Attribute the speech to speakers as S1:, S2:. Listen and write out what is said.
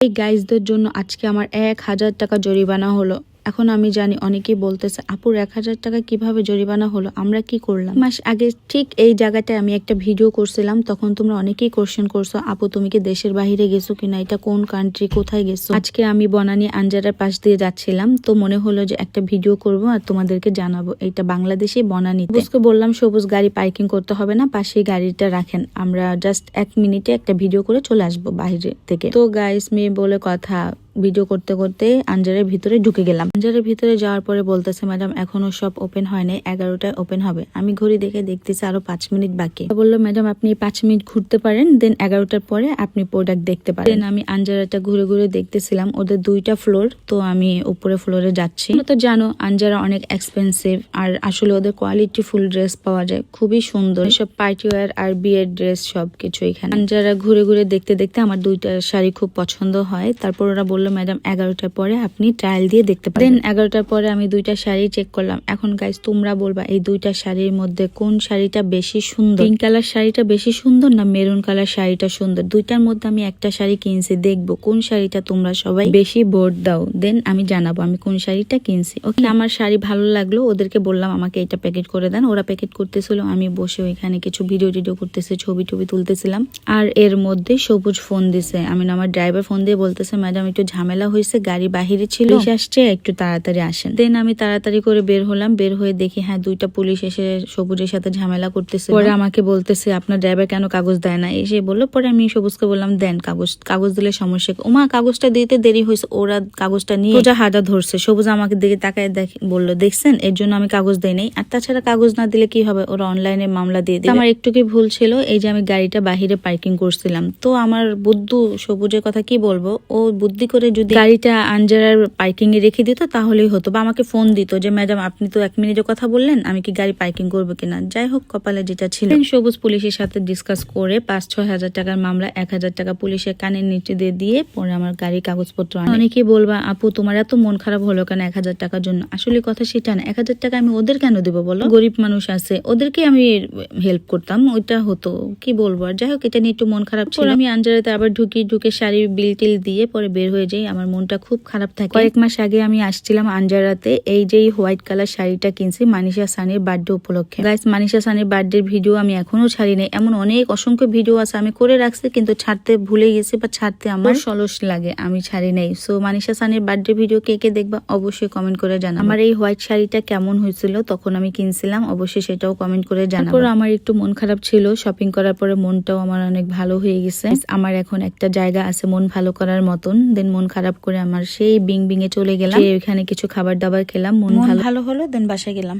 S1: এই গাইজদের জন্য আজকে আমার এক হাজার টাকা জরিমানা হলো। এখন আমি জানি অনেকেই বলতেছে আপুর এক হাজার টাকা কীভাবে জরিমানা হলো? আমরা কি করলাম? মাস আগে ঠিক এই জায়গাটায় আমি একটা ভিডিও করছিলাম, তখন তোমরা অনেকেই কোশ্চেন করছ, আপু, তুমি কি দেশের বাইরে গেছো কিনা? এটা কোন কান্ট্রি কোথায় গেছো? আজকে আমি বনানি আঞ্জারার পাশ দিয়ে যাচ্ছিলাম, তো মনে হলো যে একটা ভিডিও করব আর তোমাদেরকে জানাব। এটা বাংলাদেশে বনানীতে। সবুজকে বললাম, সবুজ গাড়ি পার্কিং করতে হবে না, পাশেই গাড়িটা রাখেন। আমরা জাস্ট এক মিনিটে একটা ভিডিও করে চলে আসব বাইরে থেকে। তো গাইস মেয়ে বলে কথা ভিডিও করতে করতে আঞ্জারের ভিতরে ঢুকে গেলাম। আঞ্জারের ভিতরে যাওয়ার পরে বলতেছে, ম্যাডাম, এখনও সব ওপেন হয় নাই এগারোটায় ওপেন হবে। আমি ঘড়ি দেখে দেখতেছি আরও পাঁচ মিনিট বাকি। বলল, ম্যাডাম, আপনি পাঁচ মিনিট ঘুরতে পারেন দেন এগারোটার পরে আপনি প্রোডাক্ট দেখতে পারেন। Then আমি আঞ্জারাটা ঘুরে ঘুরে দেখতেছিলাম, ওদের দুইটা ফ্লোর তো আমি উপরে ফ্লোরে যাচ্ছি। তো জানো আঞ্জারা অনেক এক্সপেন্সিভ আর আসলে ওদের কোয়ালিটি ফুল ড্রেস পাওয়া যায়, খুবই সুন্দর। সব পার্টি ওয়ার আর বিয়ের ড্রেস সব কিছু এখানে। আঞ্জারা ঘুরে ঘুরে দেখতে দেখতে আমার দুইটা শাড়ি খুব পছন্দ হয়, তারপর ওরা বলল ম্যাডাম এগারোটার পরে আপনি ট্রায়াল দিয়ে দেখতে পারেন এগারোটার পরে আমি দুইটা শাড়ি চেক করলাম। এখন গাইজ তোমরা বলবা এই দুইটা শাড়ির মধ্যে কোন শাড়িটা বেশি সুন্দর? পিঙ্ক কালার শাড়িটা বেশি সুন্দর না মেরুন কালার শাড়িটা সুন্দর? দুইটার মধ্যে আমি একটা শাড়ি কিনছি দেখব কোন শাড়িটা তোমরা সবাই বেশি ভোট দাও। দেন আমি জানাব আমি কোন শাড়িটা কিনছি। ওকে আমার শাড়ি ভালো লাগল ওদেরকে বললাম আমাকে এটা প্যাকেট করে দেন। ওরা প্যাকেট করতেছিল আমি বসে ওইখানে কিছু ভিডিও টিডিও করতেছি ছবি টবি তুলতেছিলাম। আর এর মধ্যে সবুজ ফোন দিছে। আমি না আমার ড্রাইভার ফোন দিয়ে বলতেছে ম্যাডাম একটু ঝামেলা হয়েছে গাড়ি বাহিরে ছিল। আসছে একটু তাড়াতাড়ি আসেন। দেন আমি তাড়াতাড়ি করে বের হলাম বের হয়ে দেখি হ্যাঁ দুইটা পুলিশ এসে সবুজের সাথে ঝামেলা করতেছে। পরে আমাকে বলতেছে আপনার ড্রাইভার কেন কাগজ দেয় না? এসে বলল পরে আমি সবুজকে বললাম দেন কাগজ কাগজ দিলে সমস্যা? ওমা কাগজটা দিতে দেরি হয়েছে ওরা কাগজটা নিয়ে সোজা হাজা ধরছে। সবুজ আমাকে দিকে তাকায় দেখ বলল দেখছেন এর জন্য আমি কাগজ দেই নাই। আর তাছাড়া কাগজ না দিলে কি হবে? ওরা অনলাইনে মামলা দিয়ে দিবে। আমার একটু কি ভুল ছিল এই যে আমি গাড়িটা বাহিরে পার্কিং করছিলাম। তো আমার বুদ্ধু সবুজের কথা কি বলব? ও বুদ্ধি করে যদি গাড়িটা আঞ্জারার পার্কিং এ রেখে দিত, তাহলেই হতো। বা আমাকে ফোন দিত যে, ম্যাডাম, আপনি তো এক মিনিটের কথা বললেন, আমি কি গাড়ি পার্কিং করব কিনা? যাই হোক, কপালে যেটা ছিল। সবুজ পুলিশের সাথে ডিসকাস করে পাঁচ ছয় হাজার টাকার মামলা, এক হাজার টাকা পুলিশের কানের নিচে দিয়ে দিয়ে পরে আমার গাড়ির কাগজপত্র আনে। অনেকেই বলবা, আপু, তোমার এত মন খারাপ হলো কেন এক হাজার টাকার জন্য? আসলে কথা সেটা না। এক হাজার টাকা আমি ওদের কেন দেবো বলো? গরিব মানুষ আছে ওদেরকে আমি হেল্প করতাম, ওইটা হতো। কি বলব? আর যাই হোক, এটা নিয়ে একটু মন খারাপ ছিল। আমি আঞ্জারাতে আবার ঢুকি, ঢুকে শাড়ি বিল টিল দিয়ে পরে বের হয়ে যাই আমার মনটা খুব খারাপ থাকে। কয়েক মাস আগে আমি আসছিলাম আঞ্জারাতে এই যে হোয়াইট কালার শাড়িটা কিনছি মানিষা সানির বার্থডে উপলক্ষে। গাইস মানিষা সানির বার্থডে ভিডিও আমি এখনও ছাড়ি নাই। এমন অনেক অসংখ্য ভিডিও আছে আমি করে রাখছি কিন্তু ছাড়তে ভুলে গেছি বা ছাড়তে আমার সলস লাগে আমি ছাড়ি নাই। সো মানিষা সানির বার্থডে ভিডিও কে কে দেখবা অবশ্যই কমেন্ট করে জানাব আমার এই হোয়াইট শাড়িটা কেমন হয়েছিল তখন আমি কিনছিলাম অবশ্যই সেটাও কমেন্ট করে তারপর আমার একটু মন খারাপ ছিল শপিং করার পরে মনটাও আমার অনেক ভালো হয়ে গেছে। আমার এখন একটা জায়গা আছে মন ভালো করার মতন দেন মন খারাপ করে আমার সেই বিং বিং এ চলে গেলাম। এখানে ওইখানে কিছু খাবার দাবার খেলাম মন ভালো হলো দেন বাসায় গেলাম।